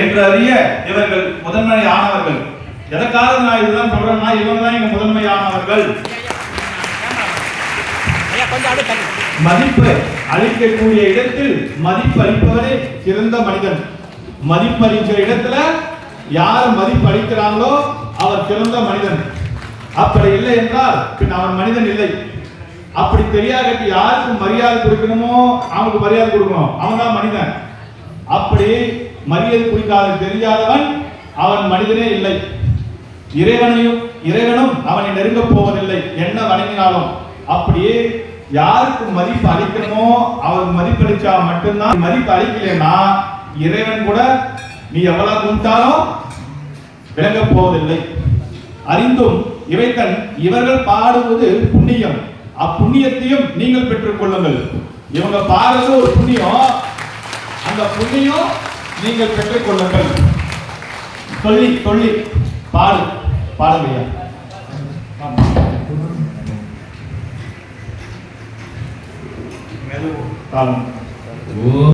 என்று அறிய இவர்கள் முதன்மையானவர்கள். எதற்காக நான் இதுதான் சொல்றேன்னா இவங்க தான் கொஞ்சம் அப்படியே தள்ளி மதிப்பு அளிக்கக்கூடிய இடத்தில் மதிப்பு அளிப்பவரே சிறந்த மனிதன். மதிப்பு அளிக்கிற இடத்துல யார் மதிப்பு அளிக்கிறாங்களோ அவர் சிறந்த மனிதன். அப்படி இல்லை என்றால் பின் அவன் மனிதன் இல்லை. அப்படி தெரியாதட்டு யாருக்கு மரியாதை கொடுக்கணுமோ அவனுக்கு மரியாதை கொடுக்கணும். அவன் தான் மனிதன். அப்படி மரியாதை குறிக்காத தெரியாதவன் அவன் மனிதனே இல்லை. இறைவனையும் இறைவனும் அவனை நெருங்கப் போவதில்லை. என்ன வணங்கினாலும். அப்படியே யாருக்கு மதிப்பு அளிக்கணுமோ அவருக்கு மதிப்பு அளிச்சா மட்டும்தான் மதிப்பு அளிக்கலன்னா இறைவன் கூட நீ எவ்வளவு கும்பிட்டாலும் விளங்கப் போவதில்லை. அறிந்தும் இவைத்தன் இவர்கள் பாடுவது புண்ணியம். அப்புண்ணியத்தையும் நீங்கள் பெற்றுக் கொள்ளுங்கள். இவங்க பாடுறது ஒரு புண்ணியம். அந்த புண்ணியம் நீங்கள் பெற்றுக் கொள்ளுங்கள். சொல்லி சொல்லி பாடு பாடுங்கய்யா. தாளம்